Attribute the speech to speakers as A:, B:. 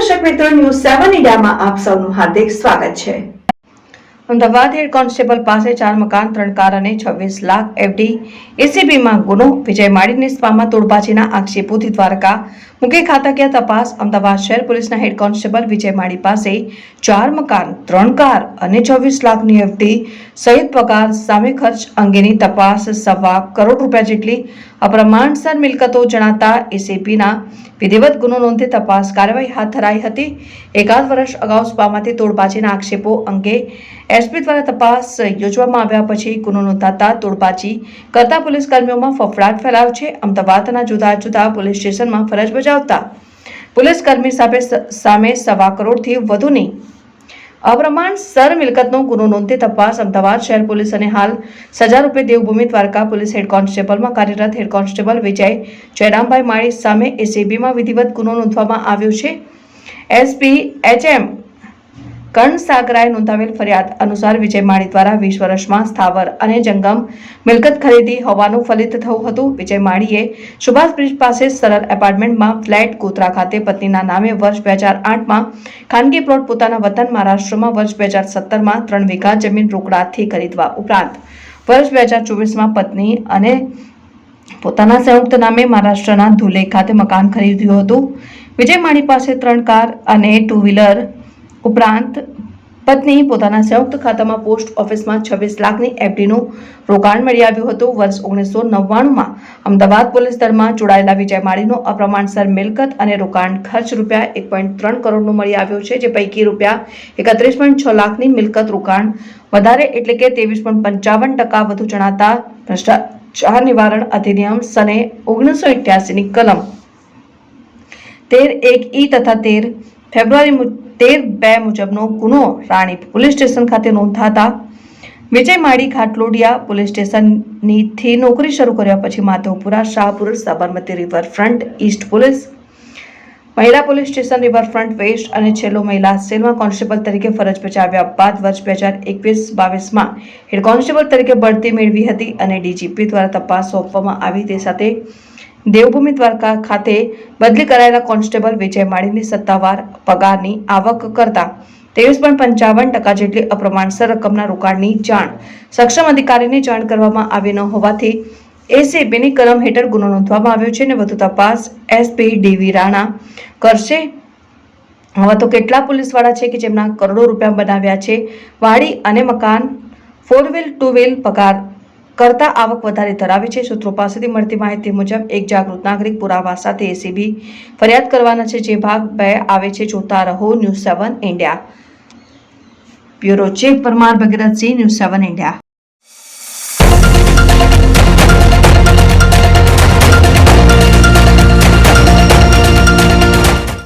A: મિત્રો ન્યૂઝ સેવન ઇન્ડિયામાં આપ સૌનું હાર્દિક સ્વાગત છે. અમદાવાદ હેડ કોન્સ્ટેબલ પાસે ચાર મકાન, ત્રણ કાર અને છવ્વીસ લાખ એફડી એસીબીમાં ગુનો. વિજય માળી નિસ્પામાં તોડબાજીના આક્ષેપોથી દ્વારકા મુખ્ય ખાતાકીય તપાસ, અમદાવાદ શહેર પોલીસના હેડ કોન્સ્ટેબલ વિજય માળી પાસે ચાર મકાન, ત્રણ કાર અને છવ્વીસ લાખની એફડી સહિત પગાર સામે ખર્ચ અંગેની તપાસ સવા કરોડ રૂપિયા જેટલી અપ્રમાણસર મિલકતો જણાતા એસીપીના વિધિવત ગુનો નોંધી તપાસ કાર્યવાહી હાથ ધરાઈ હતી. એકાદ વર્ષ અગાઉ સ્પામાંથી તોડબાજીના આક્ષેપો અંગે એસપી દ્વારા તપાસ યોજવામાં આવ્યા પછી ગુનો નોંધાતા તોડબાજી કરતા પોલીસ કર્મીઓમાં ફફડાટ ફેલાયો છે. અમદાવાદના જુદા જુદા પોલીસ સ્ટેશનમાં ફરજ બજાવતા પોલીસ કર્મી સામે સામે સવા કરોડથી વધુની અપ્રમાણસર મિલકતનો ગુનો નોંધી તપાસ અમદાવાદ શહેર પોલીસ અને હાલ સજા રૂપે દેવભૂમિ દ્વારકા પોલીસ હેડ કોન્સ્ટેબલમાં કાર્યરત હેડ કોન્સ્ટેબલ વિજય જયરામભાઈ માળી સામે એસીબીમાં વિધિવત ગુનો નોંધવામાં આવ્યો છે. એસપી એચએમ કર્ણ સાગરાએ નોંધાવેલ ફરિયાદ અનુસાર વિજય માળી દ્વારા વીસ વર્ષમાં સ્થાવર અને જંગમ મિલકત ખરીદી હોવાનું ફલિત થયું હતું. વિજય માળીએ સુભાષ બ્રિજ પાસે સરળ એપાર્ટમેન્ટમાં ફ્લેટ ગોત્રા ખાતે પત્નીના નામે વર્ષ બે હજાર આઠમાં ખાનગી પ્લોટ પોતાના વતન મહારાષ્ટ્રમાં વર્ષ બે હજાર સત્તરમાં ત્રણ વીઘા જમીન રોકડાથી ખરીદવા ઉપરાંત વર્ષ બે હજાર ચોવીસમાં પત્ની અને પોતાના સંયુક્ત નામે મહારાષ્ટ્રના ધુલે ખાતે મકાન ખરીદ્યું હતું. વિજય માણી પાસે ત્રણ કાર અને ટુ વ્હીલર ઉપરાંત પત્ની પોતાના સંયુક્ત ખાતામાં પોસ્ટ ઓફિસમાં છવ્વીસ લાખની એફડીનું રોકાણ મળી આવ્યું હતું. વર્ષ ઓગણીસો નવ્વાણુંમાં અમદાવાદ પોલીસ દળમાં જોડાયેલા વિજય માળીનો અપ્રમાણસર મિલકત અને રોકાણ ખર્ચ રૂપિયા એક પોઈન્ટ ત્રણ કરોડનું મળી આવ્યું છે, જે પૈકી રૂપિયા એકત્રીસ પોઈન્ટ છ લાખની મિલકત રોકાણ વધારે એટલે કે ત્રેવીસ પોઈન્ટ પંચાવન ટકા વધુ જણાતા ભ્રષ્ટાચાર નિવારણ અધિનિયમ સને ઓગણીસો ની કલમ તેર એક ઈ તથા તેર ફેબ્રુઆરી તેર બે મુજબનો ગુનો રાણી પોલીસ સ્ટેશન ખાતે નોંધાતા વિજય માળી ઘાટલોડિયા પોલીસ સ્ટેશનની નોકરી શરૂ કર્યા પછી Madhavpura, Shahpur, Sabarmati riverfront, east police મહિલા પોલીસ સ્ટેશન રિવરફ્રન્ટ વેસ્ટ અને છેલ્લો મહિલા સેલમાં કોન્સ્ટેબલ તરીકે ફરજ બજાવ્યા બાદ વર્ષ બે હજાર એકવીસ બાવીસમાં હેડ કોન્સ્ટેબલ તરીકે બઢતી મેળવી હતી અને ડીજીપી દ્વારા તપાસ સોંપવામાં આવી તે સાથે દેવભૂમિ દ્વારકા ખાતે બદલી કરાયેલા કોન્સ્ટેબલ વિજય માળીની સત્તાવાર પગારની આવક કરતા ત્રેવીસ પોઈન્ટ પંચાવન ટકા જેટલી અપ્રમાણસર રકમના રોકાણની જાણ સક્ષમ અધિકારીને જાણ કરવામાં આવી ન હોવાથી એસીબીની કલમ હેઠળ ગુનો નોંધવામાં આવ્યો છે અને વધુ તપાસ એસપી ડીવી રાણા કરશે. આવા તો કેટલા પોલીસવાળા છે કે જેમના કરોડો રૂપિયા બનાવ્યા છે? વાડી અને મકાન ફોર વ્હીલ ટુ વ્હીલ પગાર કરતા આવક વધારે ધરાવે છે. સૂત્રો પાસેથી મળતી માહિતી મુજબ એક જાગૃત નાગરિક પુરાવા સાથે એસીબી ફરિયાદ કરવાના છે. જે ભાગ બે આવે છે. જોતા રહો news seven India. Bureau chief Parmar Bhagirathsinh news seven India.